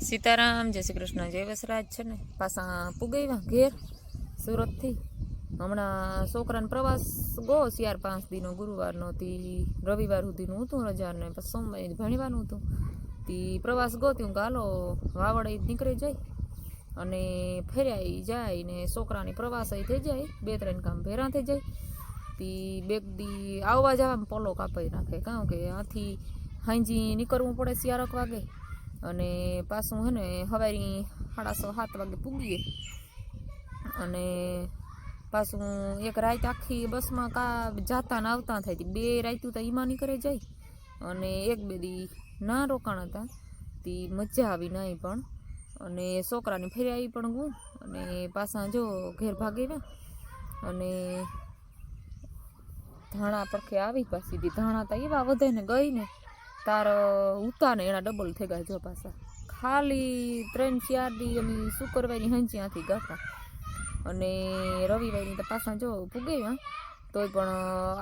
સીતારામ, જય શ્રી કૃષ્ણ, જય વસરાજ છે ને? પાછા પુગાવ્યા ઘેર સુરતથી. હમણાં છોકરાને પ્રવાસ ગો ચાર પાંચ દિનો, ગુરુવારનો તી, રવિવાર સુધીનું હતું રજા ને પછી સોમવારે ભણવાનું હતું. તી પ્રવાસ ગો ત્યું ગાલો વાવડ નીકળી જાય અને ફેર્યા જાય ને છોકરાની પ્રવાસ થઈ જાય, બે ત્રણ કામ ભેરા થઈ જાય. તી બેગ દી આવવા જવા પોલો કાપાઈ નાખે, કારણ કે આથી હાંજી નીકળવું પડે સિયારક વાગે. અને પાછું હે ને સવારી સાડા સાત વાગે પૂગીએ. અને પાછું એક રાત આખી બસમાં કા જાતા ને આવતા થાય હતી બે રાતું તો ઈમાની નીકળે જાય. અને એક બે દી ના રોકાણ હતા. તે મજા આવી નહીં પણ. અને છોકરાની ફેરી આવી પણ હું અને પાછા જો ઘેર ભાગી ને અને ધાણા પડખે આવી પાછી ધાણા તો એવા વધે ને ગઈ ને. તાર ઉતા ને એના ડબલ થઈ ગયા જો પાછા. ખાલી ત્રણ, ચાર દી અમે શુક્રવારની હંચી આથી ગાતા. અને રવિવારની તો પાછા જો પૂગેવા તોય પણ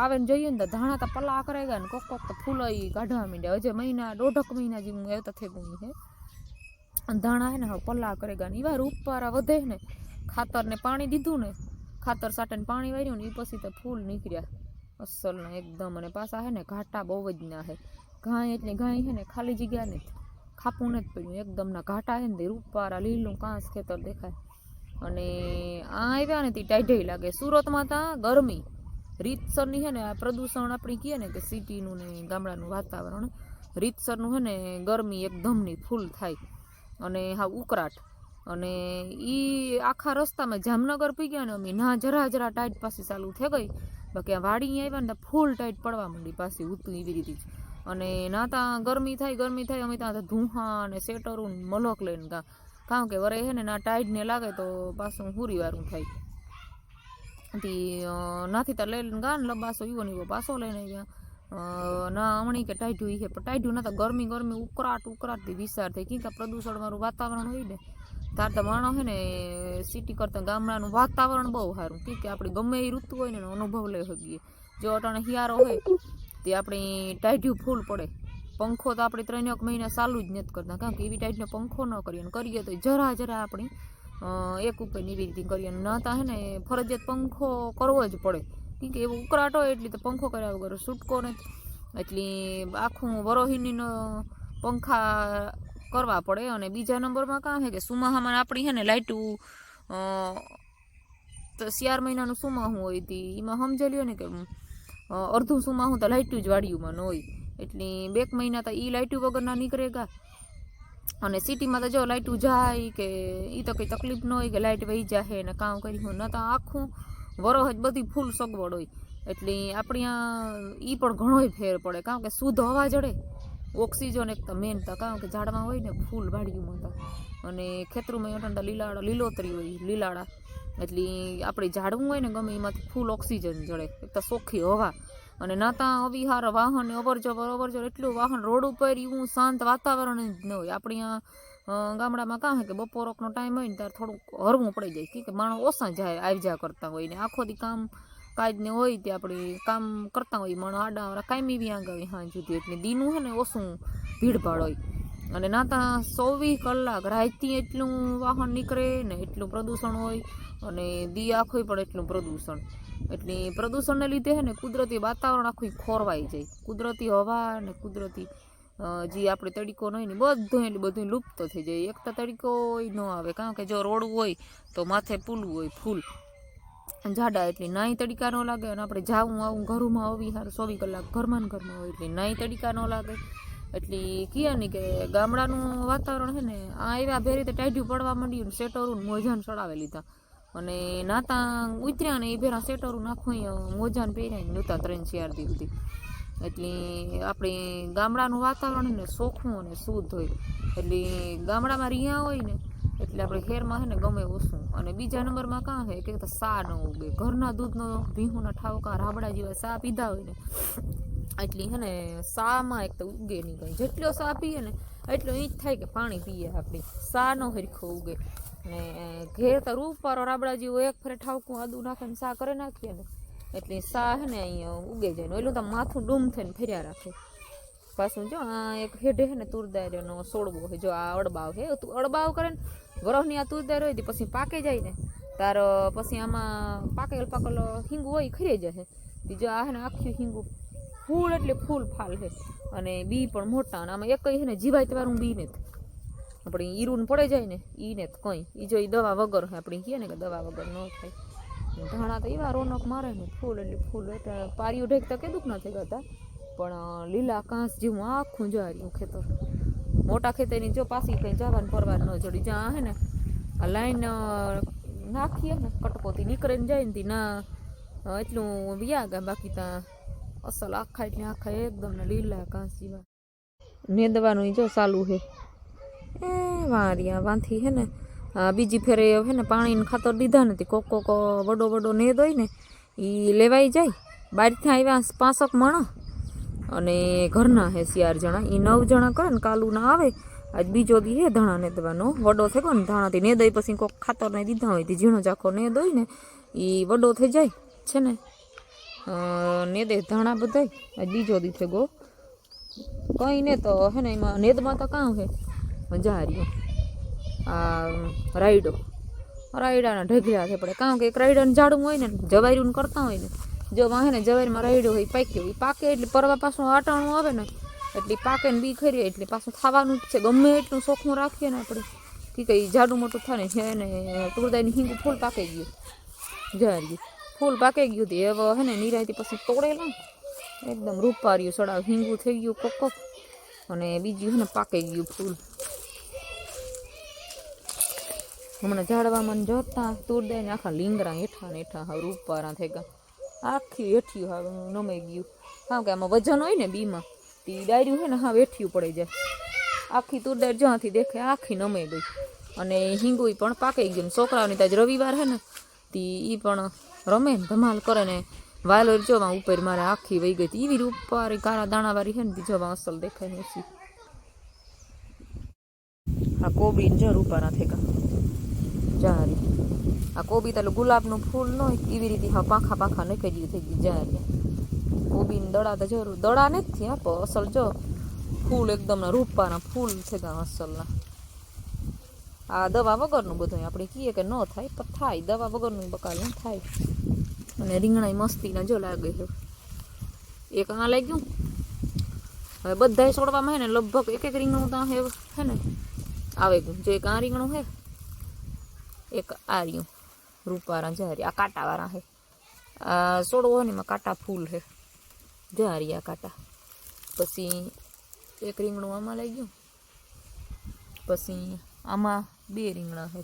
આવે ને જોઈએ ને ધાણા તો પલા કરાઈ ગયા ને કોક કોક તો ફૂલ ઈ કાઢવા માંડ્યા. હજે મહિના, દોઢક મહિના જેવું આવતા થઈ ગયું છે. ધાણા હે ને હવે પલ્લા કરે ગયા ને એવા રૂપારા વધે ને ખાતર ને પાણી દીધું ને, ખાતર સાટે ને પાણી વાર્યું ને એ પછી તો ફૂલ નીકળ્યા. અસલ ને એકદમ, અને પાછા હે ને ઘાટા બહુ જ ના હે. ઘાય એટલે ઘાય છે ને ખાલી જગ્યા નથી ખાપું નથી પડ્યું. એકદમ ના ઘાટા છે ને રૂપવાળા લીલું કાંસ ખેતર દેખાય. અને આ આવ્યા ને તે ટાઢઈ લાગે. સુરતમાં ત્યાં ગરમી. રીતસરની છે ને આ પ્રદૂષણ આપણે કહીએ ને કે સિટીનું ને ગામડાનું વાતાવરણ, રીતસરનું છે ને ગરમી એકદમની ફૂલ થાય. અને હા, ઉકળાટ. અને ઈ આખા રસ્તામાં જામનગર પી ગયા ને અમે, ના જરા જરા ટાઈટ પાછી ચાલુ થઈ ગઈ. બાકી આ વાડી આવ્યા ને ફૂલ ટાઈટ પડવા માંડી પાછી ઉતું એવી રીતે અને ના ત્યાં ગરમી થાય ગરમી થાય, અમે ત્યાં ધુહા અને સેટરું મલોક લઈને ગયા કારણ કે વરે હે ને ના ટાઈડને લાગે તો પાછું હુરી વારું થાય. તી નાથી તો લઈને ગા ને લબાસો ઈવો ને પાછો લઈને ગયા ના હમણી કે ટાઈઢું છે પણ ટાઈઢું ના તો ગરમી ગરમી ઉકળાટ ઉકળાટથી વિસ્તાર થાય કે પ્રદૂષણવાળું વાતાવરણ હોય ને, તાર તો માણસ હે ને સિટી કરતાં ગામડાનું વાતાવરણ બહુ સારું. કે આપણે ગમે એ ઋતુ હોય ને અનુભવ લઈ શકીએ. જો અટાણે હિયારો હોય તે આપણી ટાઢ્યું ફૂલ પડે. પંખો તો આપણે ત્રણેક મહિના ચાલુ જ નથી કરતા. કારણ કે એવી ટાઈપનો પંખો ન કરીએ. કરીએ તો જરા જરા આપણી એક ઉપર એવી રીતે કરીએ. ન તા હે ને, ફરજિયાત પંખો કરવો જ પડે. કેમ કે એવો ઉકળાટ હોય એટલે તો પંખો કર્યા વગર છૂટકો નથી. એટલે આખું વરોહિનીનો પંખા કરવા પડે. અને બીજા નંબરમાં કાં છે કે સુમાહામાં આપણી છે ને લાઇટું ચાર મહિનાનું સુમાહું હોય હતી એમાં સમજી લ્યો ને કે અ, સુમાં હું તો લાઇટું જ વાડિયુંમાં ન હોય. એટલે બેક મહિના તો એ લાઇટું વગરના નીકળે ગા. અને સિટીમાં તો જો લાઇટું જાય કે એ તો કંઈ તકલીફ ન હોય કે લાઇટ વહી જાહે ને કામ કરી હોય ન તો આખું વરોહ જ બધી ફૂલ સગવડ હોય. એટલે આપણે એ પણ ઘણોય ફેર પડે. કારણ કે શુદ્ધ હવા જડે. ઓક્સિજન એક તો મેન તો કારણ કે ઝાડમાં હોય ને ફૂલ વાડિયુંમાં અને ખેતરુંમાં અટંડા લીલાડા લીલોતરી હોય લીલાડા એટલે આપણે ઝાડવું હોય ને ગમે એમાંથી ફૂલ ઓક્સિજન જડે એક તો સોખી હવા. અને ના ત્યાં અવિહાર વાહન અવર જવર અવર જવર એટલું વાહન રોડ ઉપર એવું શાંત વાતાવરણ જ ન હોય. આપણે અહીંયા ગામડામાં કાં કે બપોરકનો ટાઈમ હોય ને ત્યારે થોડુંક હરવું પડી જાય. કે માણસ ઓછા જાય આવી જા કરતા હોય ને. આખો દી કામ ને હોય તે આપણે કામ કરતા હોય. માણસ આડા કાયમી બી હોય હા જુદી એટલે દીનું છે ને ઓછું ભીડભાડ હોય. અને ના ત્યાં ચોવીસ કલાક રાતથી એટલું વાહન નીકળે ને એટલું પ્રદૂષણ હોય. અને દી આખોય પણ એટલું પ્રદૂષણ. એટલે પ્રદૂષણને લીધે છે ને કુદરતી વાતાવરણ આખું ખોરવાઈ જાય. કુદરતી હવા ને કુદરતી જે આપણે તડીકો ન હોય ને બધું એટલે બધું લુપ્ત થઈ જાય. એક તો તડીકો ન આવે. કારણ કે જો રોડ હોય તો માથે પુલવું હોય ફૂલ. જાડા એટલે નાઈ તડીકા ન લાગે અને આપણે જાવું આવું ઘરમાં આવી હાર ચોવીસ કલાક ઘરમાં ઘરમાં હોય એટલે નાઈ તડીકા ન લાગે. એટલે કહે ને કે ગામડાનું વાતાવરણ છે ને આ એવા ભેરી તો ટાઢ્યું પડવા માંડ્યું ને સેટરું મોજાન ચડાવી લીધા. અને નાતા ઉતર્યા ને એ ભેરા સેટરું નાખું મોજાને પહેર્યા નહોતા ત્રણ ચાર દી સુધી. એટલે આપણે ગામડાનું વાતાવરણ ને સોખું અને શુદ્ધ હોય. એટલે ગામડામાં રહ્યા હોય ને, એટલે આપણે ઘેરમાં છે ને ગમે ઓછું. અને બીજા નંબરમાં કાં છે કે સા ન ઉગે. ઘરના દૂધનો ભીહુના ઠાવકા રાબડા જેવા સા પીધા હોય ને, એટલી હે ને સામાં એક તો ઉગે નહીં કંઈ. જેટલો સા પીએ ને, એટલો એ જ થાય કે પાણી પીએ આપણે. સા નો હરખો ઉગે. ને ઘેર તો રૂપારો રાબડા જેવો એક ફરે ઠાવકું આદું નાખીને સા કરી નાખીએ ને, એટલે સા હે ને અહીંયા ઉગે જાય ને એટલું તો માથું ડૂમ થઈને ફર્યા રાખે. પાછું જો આ એક હેઢે હે ને તુરદારીનો સોડવો હોય, જો આ અડબાવ હે, તું અડબાવ કરે ને ગ્રહની આ તુરદાર હોય પછી પાકે જાય ને, તાર, પછી આમાં પાકેલ પાકેલો હિંગુ હોય ખરી જશે બીજો આ હે ને આખી હિંગુ ફૂલ એટલે ફૂલ ફાલ છે અને બી પણ મોટા અને આમાં એક છે ને જીવાય તમારું બી ને આપણે ઈરું પડે જાય ને એને કંઈ. એ જો એ દવા વગર આપણે કહીએ ને કે દવા વગર ન થાય. ધાણા તો એવા રોનક મારે ને, ફૂલ એટલે ફૂલ એટલે પારિયું ઢેકતા કે ન નથી કરતા પણ લીલા કાંસ જેવું આખું જાર્યું ખેતર. મોટા ખેતરની જો પાછી કંઈ જવાનું પરવાર ન જડી. જ્યાં હે ને, આ લાઈન નાખીએ ને કટકોથી નીકળીને જાય ને ના એટલું વ્યા ગયા. બાકી ત્યાં અસલ આખા એટલે આખા એકદમ લીલા કાંસ જેવા. નેદવાનું દવાનું જો ચાલુ છે વારિયા વાંથી હે ને બીજી ફેરે હે ને પાણીને ખાતર દીધા નથી કોક કોક વડો વડો નેદ હોય ને એ લેવાઈ જાય. બારથી આવ્યા પાંસક મણ અને ઘરના હે સિયાર જણા. એ નવ જણા કરે ને કાલું ના આવે. આજ બીજો દી હે ધાણા નેદવાનો. વડો થઈ ગયો ને, ધાણાથી નેદ પછી કોક ખાતરને દીધા હોય. તે ઝીણો ચાખો નેદ હોય ને એ વડો થઈ જાય. છે ને? નેદે ધાણા બધાય. આજ બીજો દી થઈ ગયો કંઈ ને તો હે ને, એમાં નેદમાં તો કાં હે. મજા હારી રાયડો. રાયડાના ઢગલા છે પડે કારણ કે એક રાયડાનું ઝાડું હોય ને, જવાયરું કરતા હોય ને, જો વાહે ને જવાયરમાં રાયડો હોય, પાક્યો એ પાકે એટલે પરવા પાછું આટાણું આવે ને, એટલે પાકે ને બી ખરી, એટલે પાછું ખાવાનું જ છે. ગમે એટલું ચોખ્ખું રાખીએ ને આપણે કે કંઈ જાડું મોટું થાય ને છે ને ટુરદાયની હિંગું ફૂલ પાકે ગયું. જારી ફૂલ પાકે ગયું તે. હવે હે ને નિરાયથી પછી તોડેલા. એકદમ રૂપાર્યું સડાવ, હિંગું થઈ ગયું કોક કોક અને બીજું હે ને, પાકે ગયું ફૂલ. હમણાં ઝાડવામાં જોતા તૂર દે આખા લીંગરા હેઠા ને હેઠા હા રૂપારા થઈ ગયા. આખી હેઠિયું હવે નમાઈ ગયું. હા કે આમાં વજન હોય ને બીમાં, તે ડાયર્યું હોય ને હા હેઠિયું પડી જાય. આખી તુરદાર જ્યાંથી દેખે આખી નમાઈ ગઈ. અને હિંગુઈ પણ પાકી ગયું છોકરાઓની તાજ રવિવાર હે ને, તે એ પણ રમે ને ધમાલ કરે ને વાયલો જોવા ઉપર મારે આખી વહી ગઈ. હતી એવી રૂપારી કારા દાણાવાળી છે ને બીજોમાં અસલ દેખાય ને ઓછી આ કોબી ને જો રૂપારા થઈ ગયા. જારી. આ કોબી તો ગુલાબનું ફૂલ ન એવી રીતે હા પાંખા પાંખા નખેડી થઈ ગઈ જારી. કોબીને દડા તો જરૂર, દડા નથી આપો અસલ જો ફૂલ એકદમ રૂપાના ફૂલ છે ગામ અસલના. આ દવા વગરનું બધું આપણે કહીએ કે ન થાય, પણ થાય, દવા વગરનું બકાલું થાય. અને રીંગણાઈ મસ્તીના જો લાગે છે. એક આ લાગ્યું. હવે બધાય છોડવામાં હે ને, લગભગ એક એક રીંગણું ત્યાં હે હે ને? આવે ગયું. જો એક રીંગણું હે એક આ રહ્યું રૂપારા જારી આ કાંટાવાળા હે. આ સોડવો હોય ને એમાં કાંટા ફૂલ હે. જારી આ કાંટા. પછી એક રીંગણું આમાં લઈ ગયું. પછી આમાં બે રીંગણા હે.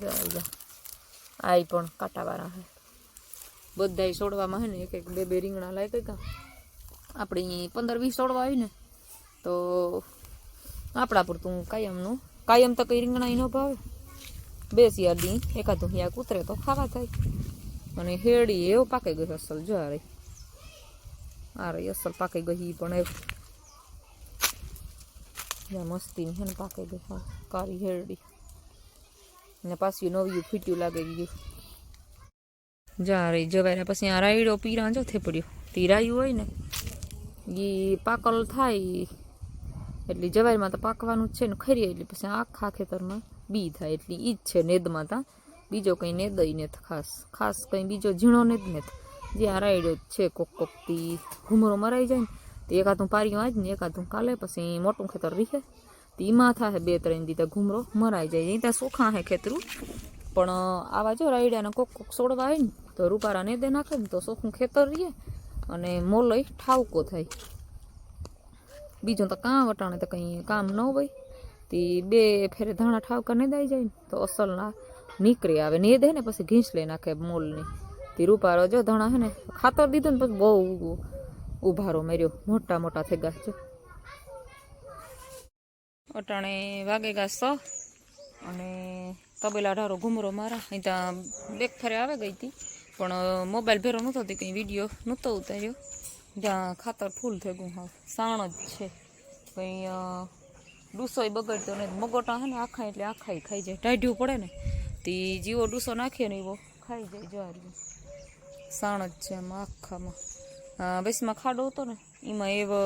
જારી આ. પણ કાંટાવાળા હે. બધાય સોડવામાં હે ને એક એક બે બે રીંગણા લાગી ગયા આપણી પંદર વીસ સોડવા આવી ને, તો આપણા પૂરતું કાયમનું કાયમ તો કઈ રીંગણા ન ભાવે. બે શિયાળી એકાદું હિયા કૂતરે તો ખાવા થાય અને હેડી એવો પાકી ગયો અસલ, જો આ રહી. આ રહી અસલ પાકી ગઈ ઈ પણ એવું. જ્યાં મસ્તી છે ને પાકી ગઈ હા કાળી હેરડી. ને પાછી નવી ફીટ્યું લાગી ગયું. જા રહી જવાય પછી આ રાયડો પીરા જો થેપડ્યો. તીરાયું હોય ને એ પાકલ થાય એટલે જવારીમાં તો પાકવાનું જ છે ને ખરી એટલે પછી આખા ખેતરમાં બી થાય એટલે એ જ છે નેદમાં તા. બીજો કંઈ નેદય નથી ખાસ. ખાસ કંઈ બીજો ઝીણો નેદ નથી. જે આ રાયડો જ છે, કોક કોકથી ઘૂમરો મરાઈ જાય ને, તો એકાદું પારીમાં આજ ને એકાદું કાલે પછી મોટું ખેતર રીખે તો એમાં થાય બે ત્રણ દી તો ઘૂમરો મરાઈ જાય. અહીં ત્યાં સુખા હે ખેતરું. પણ આવા જો રાયડાને કોક કોક સોડવા આવે ને, તો રૂપારા નેદે નાખે ને તો સોખું ખેતર રહીએ અને મોલય ઠાવકો થાય. બીજું તો કાં વટાણે તો કંઈ કામ ન હોય. તે બે ફેરે ધાણા ઠાવકા નેદાઈ જાય ને તો અસલ ના નીકળે આવે. એ દે ને પછી ઘીંચ લઈ નાખે મોલની. તે રૂપારો જો ધાણા હે ને ખાતર દીધું ને પછી બહુ ઉભારો મેર્યો. મોટા મોટા થઈ ગયા જો અટાણે વાગે ગયા સ અને તબેલા ઢારો ઘુમરો મારા. અહીં ત્યાં બેક ફરે આવે ગઈ હતી. પણ મોબાઈલ ભેરો નહોતો કંઈ વીડિયો નહોતો ઉતાર્યો. જ્યાં ખાતર ફૂલ થઈ ગયું, હા, સાણ જ છે. કંઈ ડૂસોય બગડતો ને મગોટા હે ને, આખા એટલે આખાય ખાઈ જાય. ટાઢ્યું પડે ને, તે જીવો ડૂસો નાખીએ ને એવો, ખાઈ જાય જવારી. સાણ જ છે એમાં આખામાં. હા બસમાં ખાડો હતો ને, એમાં એવો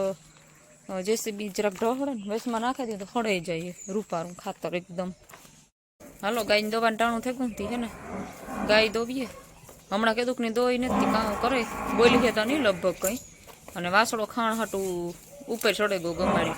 જેસીબી જરાક ઢોળે ને, વેસમાં નાખી દઈએ તો હળાઈ જાય રૂપારું ખાતર એકદમ. હાલો, ગાયને દવાનું ટાણું થઈ ગયું હે ને, ગાય દોવીએ. હમણાં કીધું કે દોઈ નથી કામ કરે. બોલી હતા નહીં લગભગ કંઈ. અને વાસળો ખાણ હાટું ઉપર ચડે ગયો ગમાડી.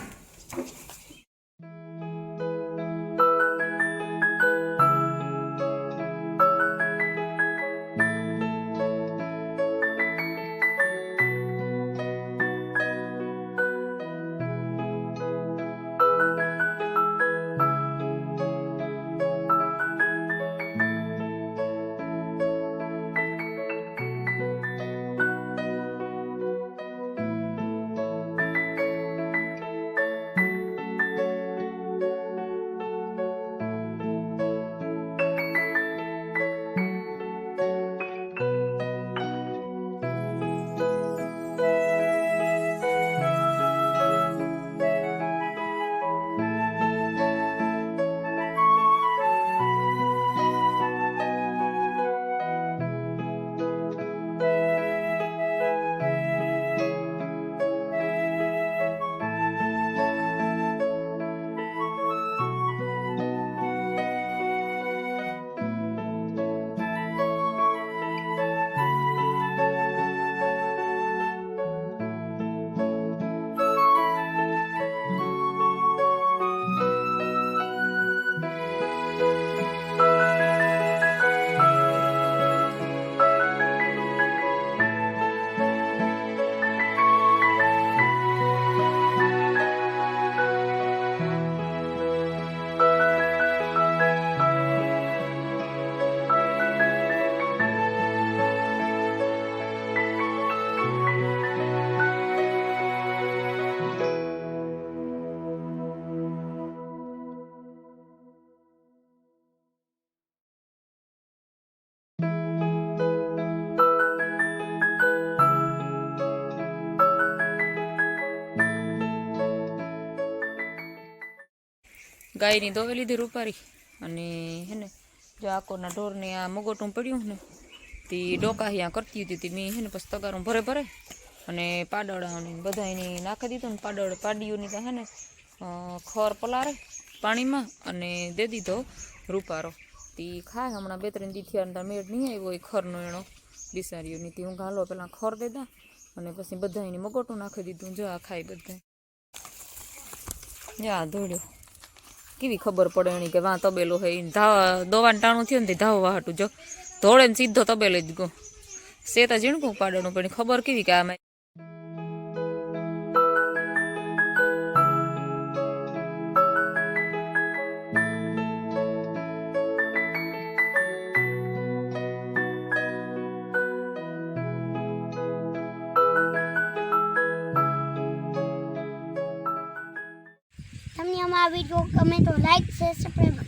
ગાયની દોવે લીધી રૂપારી. અને હે ને જો આકોરના ઢોરને આ મગોટું પડ્યું ને, તે ડોકા અહીંયા કરતી હતી, તે મેં હે ને પછી તગારું ભરે ભરે અને પાડળાને બધા એની નાખી દીધું ને, પાડળ પાડીઓની તો હે ને ખર પલારે પાણીમાં અને દે દીધો રૂપારો. તે ખાય, હમણાં બે ત્રણ દી થયા મેળ નહીં આવ્યો એ ખરનો એનો બિસારીઓની તે હું ઘાલો પેલા ખર દેતા અને પછી બધા એની મગોટું નાખી દીધું જો આ ખાય બધા યા ધોડ્યો કેવી ખબર પડે એની કે વાં તબેલો હે ઈ ધાવ દોવાનું ટાણું થયું ને તે ધાવવા હાટું જો. ધોળે ને સીધો તબેલે જ ગો સેતા ઝીણકું પાડવાનું પણ ખબર કેવી કે આમાં ગમે તો લાઈક શેર સબસ્ક્રાઈબ